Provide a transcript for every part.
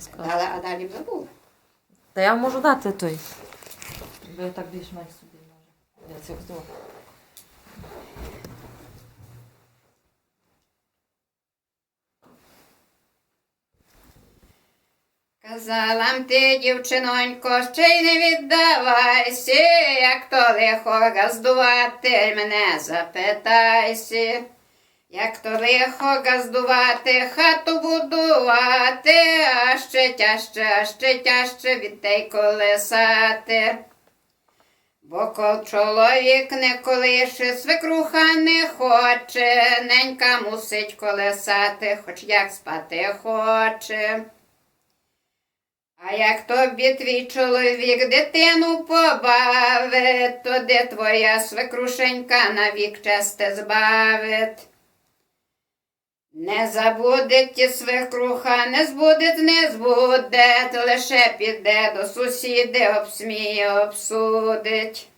я. Але а далі забула. Та я можу дати той. Бо я так більш-менш собі можу. Я цього здала. Казала ти, дівчинонько, ще й не віддавайся, як то лихо газдувати, мене запитайся. Як то лихо газдувати, хату будувати, а ще тяжче, а ще тяжче від тей колесати. Бо кол чоловік не колише, свекруха не хоче, ненька мусить колесати, хоч як спати хоче. А як тобі твій чоловік дитину побавить, то де твоя свекрушенька навік честе збавить. Не забудеть свекруха, не збудет, не збудет, лише піде до сусіди, обсміє, обсудить.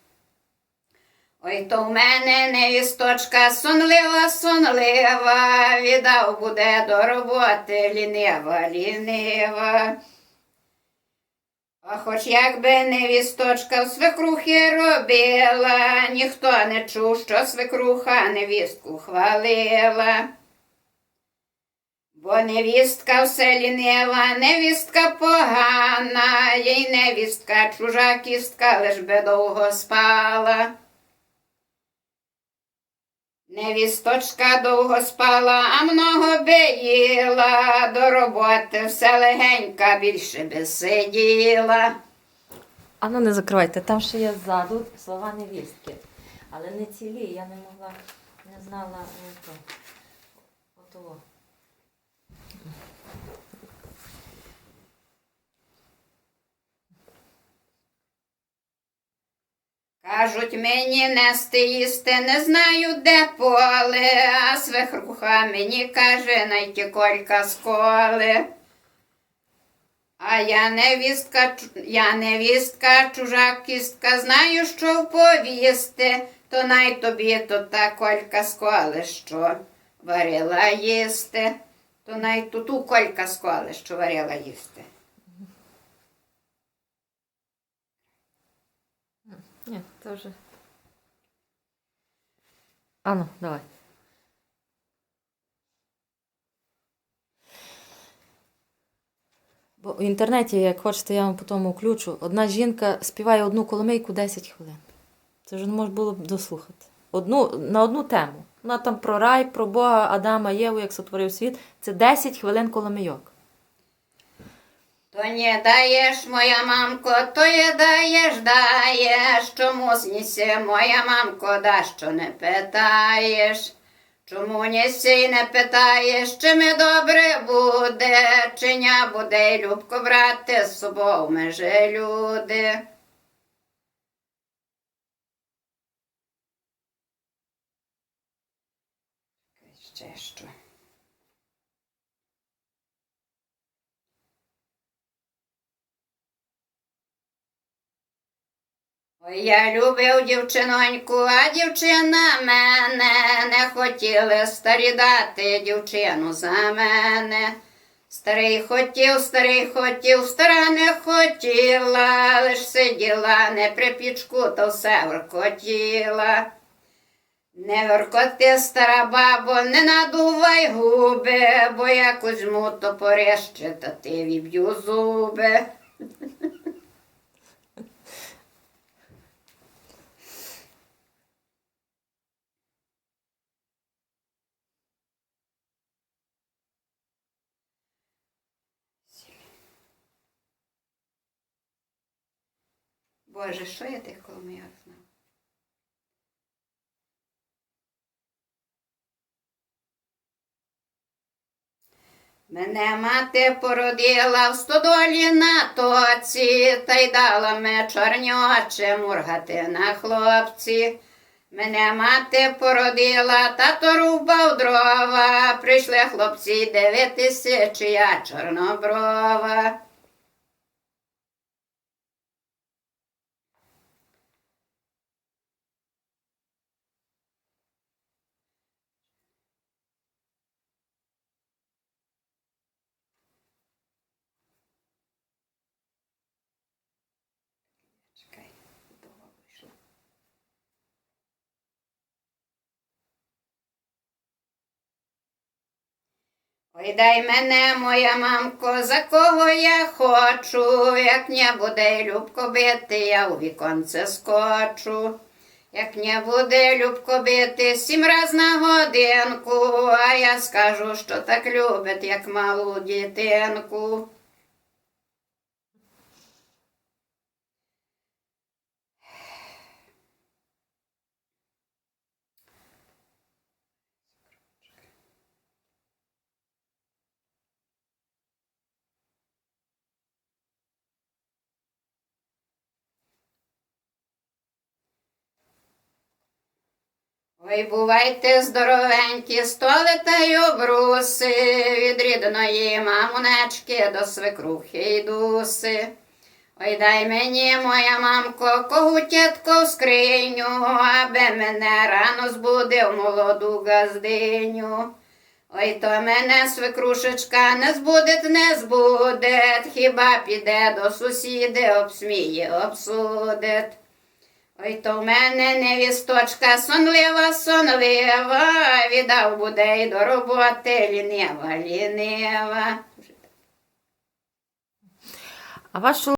Ой, то в мене невісточка сонлива, сонлива, віддав буде до роботи, лінива, лінива. А хоч якби невісточка в свекрухи робила, ніхто не чув, що свекруха невістку хвалила. Бо невістка все лінива, невістка погана, їй невістка чужа кістка, лиш би довго спала. Невісточка довго спала, а много би їла, до роботи все легенька, більше би сиділа. А ну не закривайте, там ще є ззаду слова невістки. Але не цілі, я не могла, не знала е, то. Отого. Кажуть мені нести їсти, не знаю, де поле, а свекруха мені каже, найти колька сколи. А я невістка, я невістка, чужа кістка, знаю, що вповісти, то най тобі то та колька сколи, що варила їсти, то най ту колька сколи, що варила їсти. Ні, це вже. А ну, давай. Бо в інтернеті, як хочете, я вам потім включу. Одна жінка співає одну коломийку 10 хвилин. Це вже не можна було б дослухати. Одну, на одну тему. Вона там про рай, про Бога, Адама, Єву, як сотворив світ. Це 10 хвилин коломийок. То не даєш, моя мамко, то є даєш, даєш, чому зніси, моя мамко, да що не питаєш? Чому ніси й не питаєш, чи ми добре буде, чи не буде, любко брати з собою ми люди. Ще що? Ой, я любив дівчиноньку, а дівчина мене не хотіли старі дати дівчину за мене. Старий хотів, старий хотів, стара не хотіла, лиш сиділа не при пічку, то все воркотіла. Не воркоти, стара бабо, не надувай губи, бо я кузьму топорище, та ти віб'ю зуби. Боже, що я тих коломияк знав? Мене мати породила в стодолі на тоці, та й дала ме чорньоче мургати на хлопці. Мене мати породила, тато рубав дрова, прийшли хлопці дивитися, чи я чорноброва. Ой, дай мене, моя мамко, за кого я хочу, як не буде любко бити, я у віконце скочу. Як не буде любко бити сім раз на годинку, а я скажу, що так любить, як малу дитинку. Ой, бувайте здоровенькі, столи та й обруси, від рідної мамунечки до свекрухи й дуси. Ой, дай мені, моя мамко, когутятко в скриню, аби мене рано збудив молоду газдиню. Ой, то мене свекрушечка не збудить, не збудить, хіба піде до сусіди, обсміє, обсудить. Ой, то в мене невісточка сонлива, сонлива, віддав буде й до роботи лінива, лінива. А ваш